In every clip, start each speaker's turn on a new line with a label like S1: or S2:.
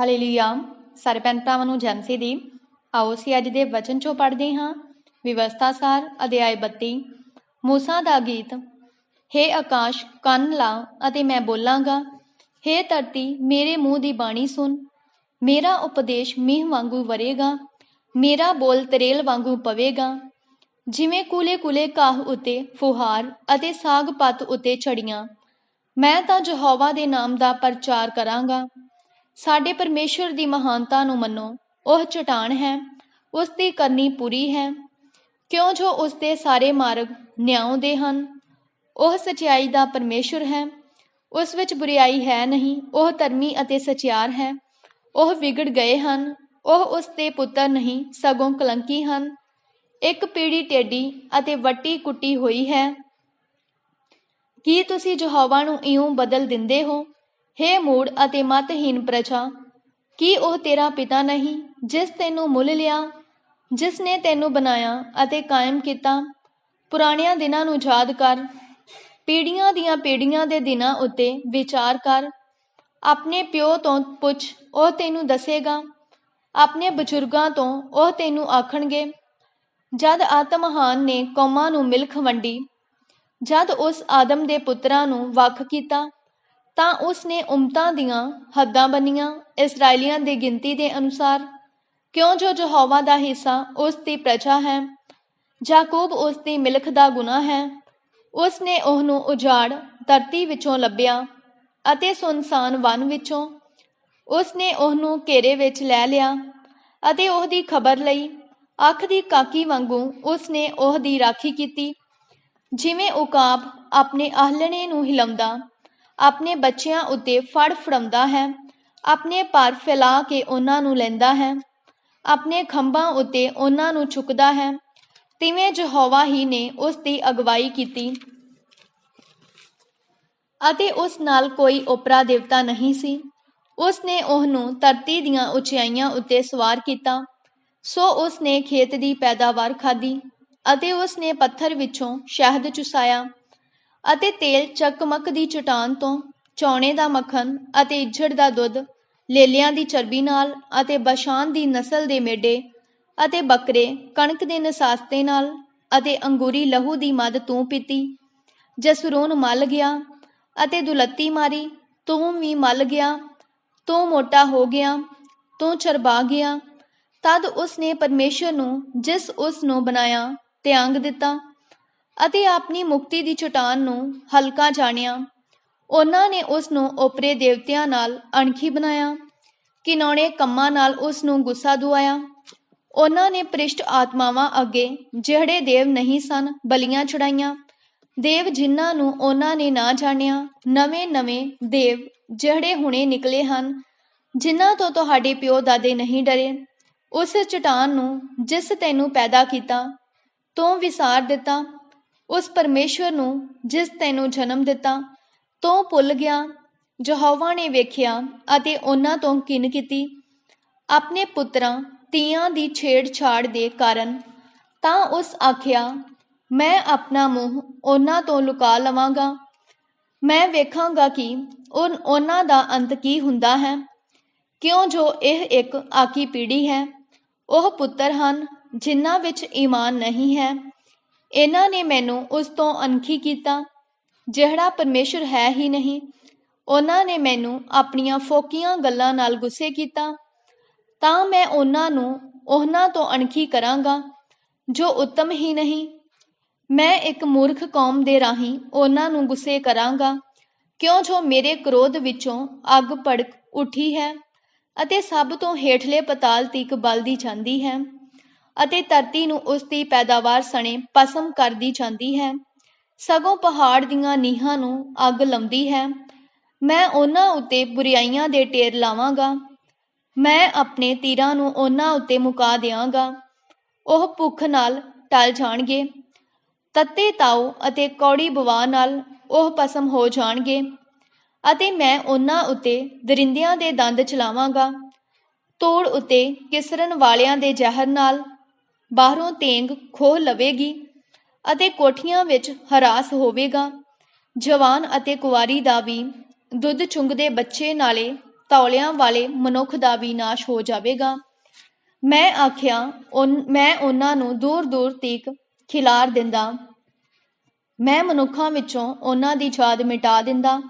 S1: Hallelujah. ਸਾਰੇ ਭੈਣ ਭਰਾਵਾਂ ਨੂੰ ਜਨਸੀ ਦੀ। ਆਓ ਅਸੀਂ ਅੱਜ ਦੇ ਵਚਨ ਚੋਂ ਪੜ੍ਹਦੇ ਹਾਂ। ਵਿਵਸਥਾ ਸਾਰ, ਅਧਿਆਇ 32 ਮੂਸਾ ਦਾ ਗੀਤ, ਹੇ ਆਕਾਸ਼, ਕੰਨ ਲਾ ਅਤੇ ਮੈਂ ਬੋਲਾਂਗਾ। ਹੇ ਧਰਤੀ, ਮੇਰੇ ਮੂੰਹ ਦੀ ਬਾਣੀ ਸੁਣ। ਮੇਰਾ ਉਪਦੇਸ਼ ਮੀਂਹ ਵਾਂਗੂ ਵਰੇਗਾ। ਮੇਰਾ ਬੋਲ ਤਰੇਲ ਵਾਂਗੂ ਪਵੇਗਾ। ਜਿਵੇਂ ਕੂਲੇ ਕੂਲੇ ਘਾਹ ਉਤੇ ਫੁਹਾਰ ਅਤੇ ਸਾਗ ਪੱਤ ਉਤੇ ਛੜੀਆਂ ਮੈਂ ਤਾਂ ਯਹੋਵਾ ਦੇ ਨਾਮ ਦਾ ਪ੍ਰਚਾਰ ਕਰਾਂਗਾ। ਸਾਡੇ ਪਰਮੇਸ਼ਵਰ ਦੀ ਮਹਾਨਤਾ ਨੂੰ ਮੰਨੋ। ਉਹ ਚਟਾਨ ਹੈ, ਉਸ ਦੀ ਕਰਨੀ ਪੂਰੀ ਹੈ। ਕਿਉਂ ਜੋ ਉਸ ਦੇ ਸਾਰੇ ਮਾਰਗ ਨਿਆਂ ਦੇ ਹਨ? ਉਹ ਸਚਾਈ ਦਾ ਪਰਮੇਸ਼ਵਰ ਹੈ। ਉਸ ਵਿੱਚ ਬੁਰੀਾਈ ਹੈ ਨਹੀਂ, ਉਹ ਧਰਮੀ ਅਤੇ ਸਚਿਆਰ ਹੈ। ਉਹ ਵਿਗੜ ਗਏ ਹਨ, ਉਹ ਉਸ ਦੇ ਪੁੱਤਰ ਨਹੀਂ, ਸਗੋਂ ਕਲੰਕੀ ਹਨ। ਇੱਕ ਪੀੜੀ ਟੇਡੀ ਅਤੇ ਵੱਟੀ ਕੁੱਟੀ ਹੋਈ ਹੈ। ਕੀ ਤੁਸੀਂ ਯਹੋਵਾ ਨੂੰ ਇਉਂ ਬਦਲ ਦਿੰਦੇ ਹੋ? ਹੇ ਮੂੜ ਅਤੇ ਮਤਹੀਨ ਪ੍ਰਜਾ, ਕੀ ਉਹ ਤੇਰਾ ਪਿਤਾ ਨਹੀਂ, ਜਿਸ ਤੈਨੂੰ ਮੁੱਲ ਲਿਆ, ਜਿਸ ਨੇ ਤੈਨੂੰ ਬਣਾਇਆ ਅਤੇ ਕਾਇਮ ਕੀਤਾ? ਪੁਰਾਣਿਆਂ ਦਿਨਾਂ ਨੂੰ ਯਾਦ ਕਰ ਪੀੜੀਆਂ ਦੀਆਂ ਪੀੜੀਆਂ ਦੇ ਦਿਨਾਂ ਉੱਤੇ ਵਿਚਾਰ ਕਰ। ਆਪਣੇ ਪਿਓ ਤੋਂ ਪੁੱਛ, ਉਹ ਤੈਨੂੰ ਦੱਸੇਗਾ। ਆਪਣੇ ਬਜ਼ੁਰਗਾਂ ਤੋਂ ਉਹ ਤੈਨੂੰ ਆਖਣਗੇ। ਜਦ ਆਤਮਹਾਨ ਨੇ ਕੌਮਾਂ ਨੂੰ ਮਿਲਖ ਵੰਡੀ, ਜਦ ਉਸ ਆਦਮ ਦੇ ਪੁੱਤਰਾਂ ਨੂੰ ਵੱਖ ਕੀਤਾ ਤਾਂ ਉਸ ਨੇ ਉਮਤਾਂ ਦੀਆਂ ਹੱਦਾਂ ਬੰਨੀਆਂ ਇਸرائیਲੀਆਂ ਦੀ ਗਿਣਤੀ ਦੇ ਅਨੁਸਾਰ, ਕਿਉਂ ਜੋ ਯਹੋਵਾ ਦਾ ਹਿੱਸਾ ਉਸ ਦੀ ਪ੍ਰਜਾ ਹੈ, ਯਾਕੂਬ ਉਸ ਦੀ ਮਿਲਖ ਦਾ ਗੁਨਾਹ ਹੈ ਉਸ ਨੇ ਉਹਨੂੰ ਉਜਾੜ ਧਰਤੀ ਵਿੱਚੋਂ ਲੱਭਿਆ ਅਤੇ ਸੁਨਸਾਨ ਵਨ ਵਿੱਚੋਂ ਉਸ ਨੇ ਉਹਨੂੰ ਘੇਰੇ ਵਿੱਚ ਲੈ ਲਿਆ ਅਤੇ ਉਹਦੀ ਖਬਰ ਲਈ ਅੱਖ ਦੀ ਕਾਕੀ ਵਾਂਗੂ ਉਸ ਨੇ ਉਹਦੀ ਰਾਖੀ ਕੀਤੀ, ਜਿਵੇਂ ਉਕਾਬ ਆਪਣੇ ਆਹਲਣੇ ਨੂੰ ਹਿਲਾਉਂਦਾ ਆਪਣੇ ਬੱਚਿਆਂ ਉੱਤੇ ਫੜ ਫੜਾਉਂਦਾ ਹੈ, ਆਪਣੇ ਪਰ ਫੈਲਾ ਕੇ ਉਹਨਾਂ ਨੂੰ ਲੈਂਦਾ ਹੈ, ਆਪਣੇ ਖੰਭਾਂ ਉੱਤੇ ਉਹਨਾਂ ਨੂੰ ਚੁੱਕਦਾ ਹੈ, ਤਿਵੇਂ ਯਹੋਵਾ ਹੀ ਨੇ ਉਸ ਦੀ ਅਗਵਾਈ ਕੀਤੀ। ਅਤੇ ਉਸ ਨਾਲ ਕੋਈ ਓਪਰਾ ਦੇਵਤਾ ਨਹੀਂ ਸੀ। ਉਸ ਨੇ ਉਹਨੂੰ ਧਰਤੀ ਦੀਆਂ ਉਚਾਈਆਂ ਉੱਤੇ ਸਵਾਰ ਕੀਤਾ। ਸੋ ਉਸ ਨੇ ਖੇਤ ਦੀ ਪੈਦਾਵਾਰ ਖਾਧੀ ਅਤੇ ਉਸ ਨੇ ਪੱਥਰ ਵਿੱਚੋਂ ਸ਼ਹਿਦ ਚੁਸਾਇਆ। ਅਤੇ ਤੇਲ ਚਕਮਕ ਦੀ ਚਟਾਨ ਤੋਂ ਚੌਣੇ ਦਾ ਮੱਖਣ ਅਤੇ ਇੱਜੜ ਦਾ ਦੁੱਧ, ਲੇਲਿਆਂ ਦੀ ਚਰਬੀ ਨਾਲ ਅਤੇ ਬਸ਼ਾਨ ਦੀ ਨਸਲ ਦੇ ਮੇਡੇ ਅਤੇ ਬੱਕਰੇ, ਕਣਕ ਦੇ ਨਸਾਸਤੇ ਨਾਲ ਅਤੇ ਅੰਗੂਰੀ ਲਹੂ ਦੀ ਮਦ ਤੂੰ ਪੀਤੀ। ਜਸਰੂਨ ਮਲ ਗਿਆ ਅਤੇ ਦੁਲੱਤੀ ਮਾਰੀ, ਤੂੰ ਵੀ ਮਲ ਗਿਆ, ਤੂੰ ਮੋਟਾ ਹੋ ਗਿਆ, ਤੂੰ ਚਰਬਾ ਗਿਆ। ਤਦ ਉਸ ਨੇ ਪਰਮੇਸ਼ਰ ਨੂੰ ਜਿਸ ਉਸ ਨੂੰ ਬਣਾਇਆ, ਤਿਆਗ ਦਿੱਤਾ ਅਤੇ ਆਪਣੀ ਮੁਕਤੀ ਦੀ ਚਟਾਨ ਨੂੰ ਹਲਕਾ ਜਾਣਿਆ। ਉਹਨਾਂ ਨੇ ਉਸ ਨੂੰ ਓਪਰੇ ਦੇਵਤਿਆਂ ਨਾਲ ਅਣਖੀ ਬਣਾਇਆ। ਕਿਨੌਣੇ ਕੰਮਾਂ ਨਾਲ ਉਸ ਨੂੰ ਗੁੱਸਾ ਦੁਆਇਆ। ਉਹਨਾਂ ਨੇ ਪ੍ਰਿਸ਼ਟ ਆਤਮਾਵਾਂ ਅੱਗੇ ਜਿਹੜੇ ਦੇਵ ਨਹੀਂ ਸਨ, ਬਲੀਆਂ ਚੜਾਈਆਂ ਦੇਵ ਜਿਨ੍ਹਾਂ ਨੂੰ ਉਹਨਾਂ ਨੇ ਨਾ ਜਾਣਿਆ, ਨਵੇਂ-ਨਵੇਂ ਦੇਵ ਜਿਹੜੇ ਹੁਣੇ ਨਿਕਲੇ ਹਨ, ਜਿਨ੍ਹਾਂ ਤੋਂ ਤੁਹਾਡੇ ਪਿਓ ਦਾਦੇ ਨਹੀਂ ਡਰੇ। ਉਸ ਚਟਾਨ ਨੂੰ ਜਿਸ ਤੈਨੂੰ ਪੈਦਾ ਕੀਤਾ, ਤੂੰ ਵਿਸਾਰ ਦਿੱਤਾ ਉਸ ਪਰਮੇਸ਼ਵਰ ਨੂੰ ਜਿਸ ਤੈਨੂੰ ਜਨਮ ਦਿੱਤਾ, ਤੂੰ ਭੁੱਲ ਗਿਆ, ਯਹੋਵਾ ਨੇ ਵੇਖਿਆ ਅਤੇ ਉਹਨਾਂ ਤੋਂ ਕਿਨ ਕੀਤੀ। ਆਪਣੇ ਪੁੱਤਰਾਂ, ਤੀਆਂ ਦੀ ਛੇੜਛਾੜ ਦੇ ਕਾਰਨ ਤਾਂ ਉਸ ਆਖਿਆ, ਮੈਂ ਆਪਣਾ ਮੂੰਹ ਉਹਨਾਂ ਤੋਂ ਲੁਕਾ ਲਵਾਂਗਾ। ਮੈਂ ਵੇਖਾਂਗਾ ਕਿ ਉਨ ਉਹਨਾਂ ਦਾ ਅੰਤ ਕੀ ਹੁੰਦਾ ਹੈ। ਕਿਉਂ ਜੋ ਇਹ ਇੱਕ ਆਕੀ ਪੀੜੀ ਹੈ, ਉਹ ਪੁੱਤਰ ਹਨ, ਜਿਨ੍ਹਾਂ ਵਿੱਚ ਈਮਾਨ ਨਹੀਂ ਹੈ। ਇਹਨਾਂ ਨੇ ਮੈਨੂੰ ਉਸ ਤੋਂ ਅਣਖੀ ਕੀਤਾ, ਜਿਹੜਾ ਪਰਮੇਸ਼ਰ ਹੈ ਹੀ ਨਹੀਂ। ਉਹਨਾਂ ਨੇ ਮੈਨੂੰ ਆਪਣੀਆਂ ਫੋਕੀਆਂ ਗੱਲਾਂ ਨਾਲ ਗੁੱਸੇ ਕੀਤਾ। ਤਾਂ ਮੈਂ ਉਹਨਾਂ ਨੂੰ ਉਹਨਾਂ ਤੋਂ ਅਣਖੀ ਕਰਾਂਗਾ, ਜੋ ਉੱਤਮ ਹੀ ਨਹੀਂ। ਮੈਂ ਇੱਕ ਮੂਰਖ ਕੌਮ ਦੇ ਰਾਹੀਂ ਉਹਨਾਂ ਨੂੰ ਗੁੱਸੇ ਕਰਾਂਗਾ, ਕਿਉਂ ਜੋ ਮੇਰੇ ਕ੍ਰੋਧ ਵਿੱਚੋਂ ਅੱਗ ਭੜਕ ਉੱਠੀ ਹੈ ਅਤੇ ਸਭ ਤੋਂ ਹੇਠਲੇ ਪਤਾਲ ਤੀਕ ਬਲਦੀ ਜਾਂਦੀ ਹੈ। ਅਤੇ ਧਰਤੀ ਨੂੰ ਉਸ ਦੀ ਪੈਦਾਵਾਰ ਸਣੇ ਪਸਮ ਕਰਦੀ ਜਾਂਦੀ ਹੈ। ਸਗੋਂ ਪਹਾੜ ਦੀਆਂ ਨੀਹਾਂ ਨੂੰ ਅੱਗ ਲਾਉਂਦੀ ਹੈ। ਮੈਂ ਉਹਨਾਂ ਉੱਤੇ ਬੁਰੀਆਈਆਂ ਦੇ ਟੇਰ ਲਾਵਾਂਗਾ। ਮੈਂ ਆਪਣੇ ਤੀਰਾਂ ਨੂੰ ਉਹਨਾਂ ਉੱਤੇ ਮੁਕਾ ਦਿਆਂਗਾ। ਉਹ ਭੁੱਖ ਨਾਲ ਟਲ ਜਾਣਗੇ। ਤੱਤੇ ਤਾਉ ਅਤੇ ਕੌੜੀ ਬਵਾ ਨਾਲ ਉਹ ਪਸਮ ਹੋ ਜਾਣਗੇ ਅਤੇ ਮੈਂ ਉਹਨਾਂ ਉੱਤੇ ਦਰਿੰਦਿਆਂ ਦੇ ਦੰਦ ਚਲਾਵਾਂਗਾ। ਤੋੜ ਉੱਤੇ ਕਿਸਰਨ ਵਾਲਿਆਂ ਦੇ ਜ਼ਹਿਰ ਨਾਲ ਬਾਹਰੋਂ ਤੇਂਗ ਖੋਹ ਲਵੇਗੀ ਅਤੇ ਕੋਠੀਆਂ ਵਿੱਚ ਹਰਾਸ ਹੋਵੇਗਾ। ਜਵਾਨ ਅਤੇ ਕੁਵਾਰੀ ਦਾ ਵੀ, ਦੁੱਧ ਚੁੰਗਦੇ ਬੱਚੇ ਨਾਲੇ ਤੌਲਿਆਂ ਵਾਲੇ ਮਨੁੱਖ ਦਾ ਵੀ ਨਾਸ਼ ਹੋ ਜਾਵੇਗਾ। ਮੈਂ ਆਖਿਆ, ਉਨ- ਮੈਂ ਉਹਨਾਂ ਨੂੰ ਦੂਰ ਦੂਰ ਤੀਕ ਖਿਲਾਰ ਦਿੰਦਾ। ਮੈਂ ਮਨੁੱਖਾਂ ਵਿੱਚੋਂ ਉਹਨਾਂ ਦੀ ਯਾਦ ਮਿਟਾ ਦਿੰਦਾ।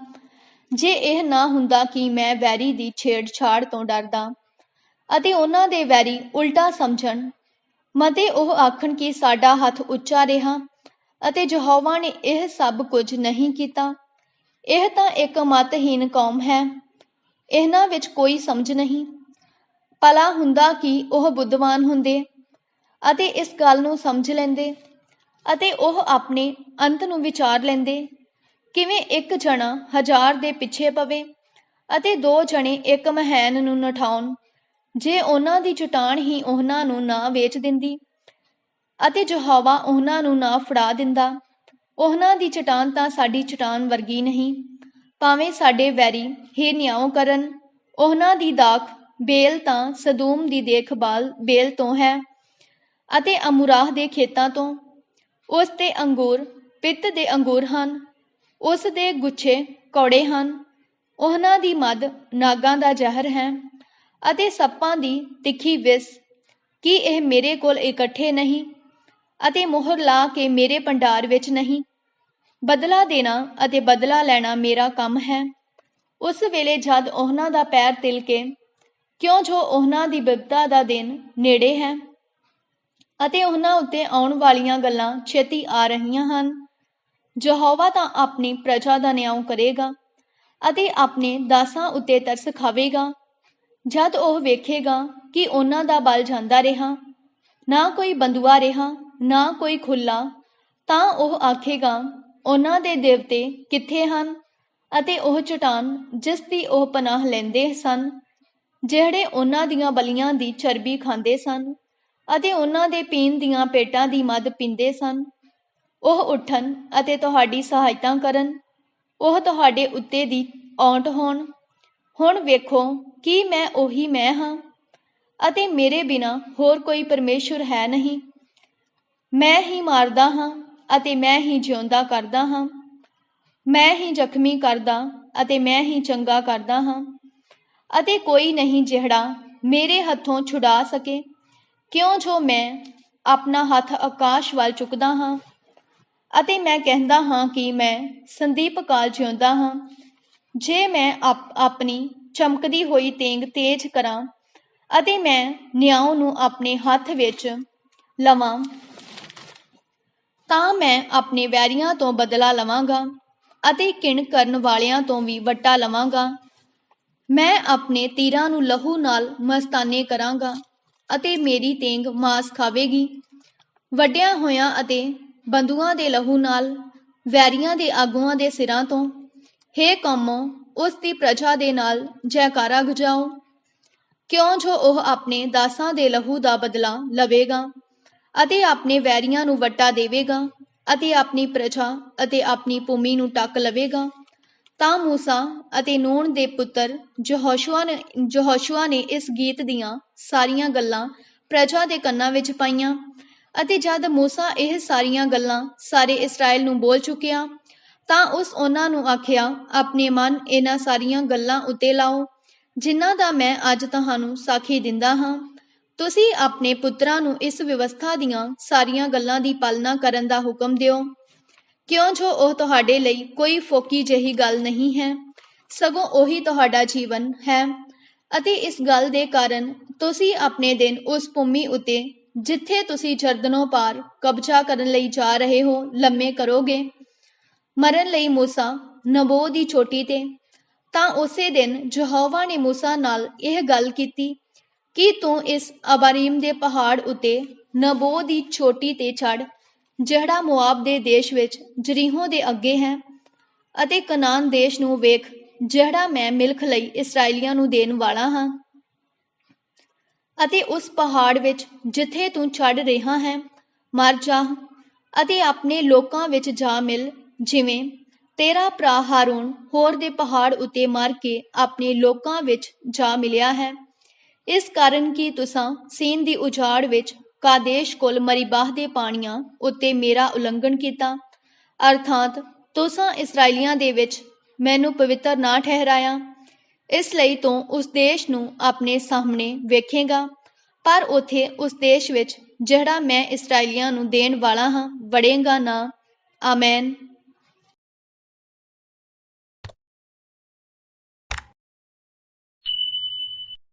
S1: ਜੇ ਇਹ ਨਾ ਹੁੰਦਾ ਕਿ ਮੈਂ ਵੈਰੀ ਦੀ ਛੇੜਛਾੜ ਤੋਂ ਡਰਦਾ ਅਤੇ ਉਹਨਾਂ ਦੇ ਵੈਰੀ ਉਲਟਾ ਸਮਝਣ ਮਤੇ ਉਹ ਆਖਣ ਕਿ ਸਾਡਾ ਹੱਥ ਉੱਚਾ ਰਿਹਾ ਅਤੇ ਯਹੋਵਾ ਨੇ ਇਹ ਸਭ ਕੁਝ ਨਹੀਂ ਕੀਤਾ। ਇਹ ਤਾਂ ਇੱਕ ਮਤਹੀਨ ਕੌਮ ਹੈ। ਇਹਨਾਂ ਵਿੱਚ ਕੋਈ ਸਮਝ ਨਹੀਂ। ਭਲਾ ਹੁੰਦਾ ਕਿ ਉਹ ਬੁੱਧਵਾਨ ਹੁੰਦੇ ਅਤੇ ਇਸ ਗੱਲ ਨੂੰ ਸਮਝ ਲੈਂਦੇ ਅਤੇ ਉਹ ਆਪਣੇ ਅੰਤ ਨੂੰ ਵਿਚਾਰ ਲੈਂਦੇ। ਕਿਵੇਂ ਇੱਕ ਜਣਾ ਹਜ਼ਾਰ ਦੇ ਪਿੱਛੇ ਪਵੇ ਅਤੇ ਦੋ ਜਣੇ ਇੱਕ ਮਹਾਨ ਨੂੰ ਨਠਾਉਣ। ਜੇ ਉਹਨਾਂ ਦੀ ਚਟਾਨ ਹੀ ਉਹਨਾਂ ਨੂੰ ਨਾ ਵੇਚ ਦਿੰਦੀ ਅਤੇ ਯਹੋਵਾ ਉਹਨਾਂ ਨੂੰ ਨਾ ਫੜਾ ਦਿੰਦਾ, ਉਹਨਾਂ ਦੀ ਚਟਾਨ ਤਾਂ ਸਾਡੀ ਚਟਾਨ ਵਰਗੀ ਨਹੀਂ, ਭਾਵੇਂ ਸਾਡੇ ਵੈਰੀ ਹੀ ਨਿਆਉ ਕਰਨ। ਉਹਨਾਂ ਦੀ ਦਾਖ ਬੇਲ ਤਾਂ ਸਦੂਮ ਦੀ ਦੇਖਭਾਲ ਬੇਲ ਤੋਂ ਹੈ ਅਤੇ ਅਮੁਰਾਹ ਦੇ ਖੇਤਾਂ ਤੋਂ। ਉਸ ਦੇ ਅੰਗੂਰ ਪਿੱਤ ਦੇ ਅੰਗੂਰ ਹਨ, ਉਸ ਦੇ ਗੁੱਛੇ ਕੌੜੇ ਹਨ। ਉਹਨਾਂ ਦੀ ਮਦ ਨਾਗਾਂ ਦਾ ਜ਼ਹਿਰ ਹੈ। ਅਤੇ ਸੱਪਾਂ ਦੀ ਤਿੱਖੀ ਵਿਸ, ਕੀ ਇਹ ਮੇਰੇ ਕੋਲ ਇਕੱਠੇ ਨਹੀਂ? ਅਤੇ ਮੋਹਰ ਲਾ ਕੇ ਮੇਰੇ ਭੰਡਾਰ ਵਿੱਚ ਨਹੀਂ? ਬਦਲਾ ਦੇਣਾ ਅਤੇ ਬਦਲਾ ਲੈਣਾ ਮੇਰਾ ਕੰਮ ਹੈ। ਉਸ ਵੇਲੇ ਜਦ ਉਹਨਾਂ ਦਾ ਪੈਰ ਤਿਲ ਕੇ, ਕਿਉਂ ਜੋ ਉਹਨਾਂ ਦੀ ਬਿਪਤਾ ਦਾ ਦਿਨ ਨੇੜੇ ਹੈ? ਅਤੇ ਉਹਨਾਂ ਉੱਤੇ ਆਉਣ ਵਾਲੀਆਂ ਗੱਲਾਂ ਛੇਤੀ ਆ ਰਹੀਆਂ ਹਨ। ਯਹੋਵਾ ਤਾਂ ਆਪਣੀ ਪ੍ਰਜਾ ਦਾ ਨਿਆਂ ਕਰੇਗਾ ਅਤੇ ਆਪਣੇ ਦਾਸਾਂ ਉੱਤੇ ਤਰਸ ਖਾਵੇਗਾ। ਜਦ ਉਹ ਵੇਖੇਗਾ ਕਿ ਉਹਨਾਂ ਦਾ ਬਲ ਜਾਂਦਾ ਰਿਹਾ, ਨਾ ਕੋਈ ਬੰਦੂਆ ਰਿਹਾ, ਨਾ ਕੋਈ ਖੁੱਲਾ ਤਾਂ ਉਹ ਆਖੇਗਾ, ਉਹਨਾਂ ਦੇ ਦੇਵਤੇ ਕਿੱਥੇ ਹਨ? ਅਤੇ ਉਹ ਚਟਾਨ ਜਿਸ ਦੀ ਉਹ ਪਨਾਹ ਲੈਂਦੇ ਸਨ, ਜਿਹੜੇ ਉਹਨਾਂ ਦੀਆਂ ਬਲੀਆਂ ਦੀ ਚਰਬੀ ਖਾਂਦੇ ਸਨ ਅਤੇ ਉਹਨਾਂ ਦੇ ਪੀਣ ਦੀਆਂ ਪੇਟਾਂ ਦੀ ਮਦ ਪੀਂਦੇ ਸਨ, ਉਹ ਉੱਠਣ ਅਤੇ ਤੁਹਾਡੀ ਸਹਾਇਤਾ ਕਰਨ, ਉਹ ਤੁਹਾਡੇ ਉੱਤੇ ਦੀ ਔਂਟ ਹੋਣ। ਹੁਣ ਵੇਖੋ ਕੀ ਮੈਂ ਉਹੀ ਮੈਂ ਹਾਂ। ਅਤੇ ਮੇਰੇ ਬਿਨਾ ਹੋਰ ਕੋਈ ਪਰਮੇਸ਼ੁਰ ਹੈ ਨਹੀਂ। ਮੈਂ ਹੀ ਮਾਰਦਾ ਹਾਂ ਅਤੇ ਮੈਂ ਹੀ ਜਿਉਂਦਾ ਕਰਦਾ ਹਾਂ। ਮੈਂ ਹੀ ਜ਼ਖਮੀ ਕਰਦਾ ਅਤੇ ਮੈਂ ਹੀ ਚੰਗਾ ਕਰਦਾ ਹਾਂ। ਅਤੇ ਕੋਈ ਨਹੀਂ ਜਿਹੜਾ ਮੇਰੇ ਹੱਥੋਂ ਛੁਡਾ ਸਕੇ। ਕਿਉਂ ਜੋ ਮੈਂ ਆਪਣਾ ਹੱਥ ਆਕਾਸ਼ ਵੱਲ ਚੁੱਕਦਾ ਹਾਂ। ਅਤੇ ਮੈਂ ਕਹਿੰਦਾ ਹਾਂ ਕਿ ਮੈਂ ਸੰਦੀਪ ਕਾਲ ਜਿਉਂਦਾ ਹਾਂ। ਜੇ ਮੈਂ ਆਪ, ਆਪਣੀ ਚਮਕਦੀ ਹੋਈ ਤੇਂਗ ਤੇਜ਼ ਕਰਾਂ ਅਤੇ ਮੈਂ ਨਿਆਂ ਨੂੰ ਆਪਣੇ ਹੱਥ ਵਿੱਚ ਲਵਾਂ, ਤਾਂ ਮੈਂ ਆਪਣੇ ਵੈਰੀਆਂ ਤੋਂ ਬਦਲਾ ਲਵਾਂਗਾ ਅਤੇ ਕਿਣ ਕਰਨ ਵਾਲਿਆਂ ਤੋਂ ਵੀ ਵੱਟਾ ਲਵਾਂਗਾ। ਮੈਂ ਆਪਣੇ ਤੀਰਾਂ ਨੂੰ ਲਹੂ ਨਾਲ ਮਸਤਾਨੇ ਕਰਾਂਗਾ ਅਤੇ ਮੇਰੀ ਤੇਂਗ ਮਾਸ ਖਾਵੇਗੀ। ਵੱਡਿਆਂ ਹੋਇਆਂ ਅਤੇ ਬੰਦੂਆਂ ਦੇ ਲਹੂ ਨਾਲ, ਵੈਰੀਆਂ ਦੇ ਆਗੂਆਂ ਦੇ ਸਿਰਾਂ ਤੋਂ ਹੇ ਕੌਮੋ, ਉਸ ਦੀ ਪ੍ਰਜਾ ਦੇ ਨਾਲ ਜੈਕਾਰਾ ਗਜਾਓ। ਕਿਉਂ ਜੋ ਉਹ ਆਪਣੇ ਦਾਸਾਂ ਦੇ ਲਹੂ ਦਾ ਬਦਲਾ ਲਵੇਗਾ ਅਤੇ ਆਪਣੇ ਵੈਰੀਆਂ ਨੂੰ ਵੱਟਾ ਦੇਵੇਗਾ ਅਤੇ ਆਪਣੀ ਪ੍ਰਜਾ ਅਤੇ ਆਪਣੀ ਭੂਮੀ ਨੂੰ ਟੱਕ ਲਵੇਗਾ, ਤਾਂ ਮੂਸਾ ਅਤੇ ਨੂਨ ਦੇ ਪੁੱਤਰ ਯਹੋਸ਼ੂਆ ਨੇ ਯਹੋਸ਼ੂਆ ਨੇ ਇਸ ਗੀਤ ਦੀਆਂ ਸਾਰੀਆਂ ਗੱਲਾਂ ਪ੍ਰਜਾ ਦੇ ਕੰਨਾਂ ਵਿੱਚ ਪਾਈਆਂ ਅਤੇ ਜਦ ਮੂਸਾ ਇਹ ਸਾਰੀਆਂ ਗੱਲਾਂ ਸਾਰੇ ਇਸਰਾਇਲ ਨੂੰ ਬੋਲ ਚੁੱਕਿਆ ਤਾਂ ਉਸ ਉਹਨਾਂ ਨੂੰ ਆਖਿਆ, ਆਪਣੇ ਮਨ ਇਹਨਾਂ ਸਾਰੀਆਂ ਗੱਲਾਂ ਉੱਤੇ ਲਾਓ, ਜਿਨ੍ਹਾਂ ਦਾ ਮੈਂ ਅੱਜ ਤੁਹਾਨੂੰ ਸਾਖੀ ਦਿੰਦਾ ਹਾਂ। ਤੁਸੀਂ ਆਪਣੇ ਪੁੱਤਰਾਂ ਨੂੰ ਇਸ ਵਿਵਸਥਾ ਦੀਆਂ ਸਾਰੀਆਂ ਗੱਲਾਂ ਦੀ ਪਾਲਣਾ ਕਰਨ ਦਾ ਹੁਕਮ ਦਿਓ। ਕਿਉਂ ਜੋ ਉਹ ਤੁਹਾਡੇ ਲਈ ਕੋਈ ਫੋਕੀ ਜਿਹੀ ਗੱਲ ਨਹੀਂ ਹੈ, ਸਗੋਂ ਉਹੀ ਤੁਹਾਡਾ ਜੀਵਨ ਹੈ। ਅਤੇ ਇਸ ਗੱਲ ਦੇ ਕਾਰਨ ਤੁਸੀਂ ਆਪਣੇ ਦਿਨ ਉਸ ਭੂਮੀ ਉਤੇ, ਜਿੱਥੇ ਤੁਸੀਂ ਜਰਦਨੋਂ ਪਾਰ ਕਬਜ਼ਾ ਕਰਨ ਲਈ ਜਾ ਰਹੇ ਹੋ, ਲੰਮੇ ਕਰੋਗੇ। ਮਰਨ ਲਈ موسی ਨਬੋ ਦੀ ਛੋਟੀ ਤੇ। ਤਾਂ ਉਸੇ ਦਿਨ ਯਹੋਵਾ ਨੇ موسی ਨਾਲ ਇਹ ਗੱਲ ਕੀਤੀ, ਕਿ ਤੂੰ ਇਸ ਅਬਾਰੀਮ ਦੇ ਪਹਾੜ ਉਤੇ ਨਬੋ ਦੀ ਛੋਟੀ ਤੇ ਛੜ ਜਿਹੜਾ ਮੁਆਬ ਦੇ ਦੇਸ਼ ਵਿੱਚ ਜਰੀਹੋਂ ਦੇ ਅੱਗੇ ਹੈ, ਅਤੇ ਕਨਾਨ ਦੇਸ਼ ਨੂੰ ਵੇਖ, ਜਿਹੜਾ ਮੈਂ ਮਿਲਖ ਲਈ ਇਸرائیਲੀਆਂ ਨੂੰ ਦੇਣ ਵਾਲਾ ਹਾਂ? ਅਤੇ ਉਸ ਪਹਾੜ ਵਿੱਚ ਜਿੱਥੇ ਤੂੰ ਛੱਡ ਰਿਹਾ ਹੈ, ਮਰ ਜਾ, ਅਤੇ ਆਪਣੇ ਲੋਕਾਂ ਵਿੱਚ ਜਾ ਮਿਲ ਜਿਵੇਂ, ਤੇਰਾ ਭਰਾ ਹਾਰੂਨ ਹੋਰ ਦੇ ਪਹਾੜ ਉਤੇ ਮਰ ਕੇ ਆਪਣੇ ਲੋਕਾਂ ਵਿੱਚ ਜਾ ਮਿਲਿਆ ਹੈ। ਇਸ ਕਾਰਨ ਕਿ ਤੁਸਾਂ ਸੀਨ ਦੀ ਉਜਾੜ ਵਿੱਚ ਕਾਦੇਸ਼ ਕੋਲ ਮਰੀਬਾਹ ਦੇ ਪਾਣੀਆਂ ਉਤੇ ਮੇਰਾ ਉਲੰਘਣ ਕੀਤਾ? ਅਰਥਾਤ, ਤੁਸਾਂ ਇਸرائیਲੀਆਂ ਦੇ ਵਿੱਚ ਮੈਨੂੰ ਪਵਿੱਤਰ ਨਾ ਠਹਿਰਾਇਆ। ਇਸ ਲਈ ਤੂੰ ਉਸ ਦੇਸ਼ ਨੂੰ ਆਪਣੇ ਸਾਹਮਣੇ ਵੇਖੇਗਾ। ਪਰ ਉਥੇ ਉਸ ਦੇਸ਼ ਵਿੱਚ ਜਿਹੜਾ ਮੈਂ ਇਸرائیਲੀਆਂ ਨੂੰ ਦੇਣ ਵਾਲਾ ਹਾਂ, ਵੜੇਗਾ ਨਾ। ਆਮੇਨ।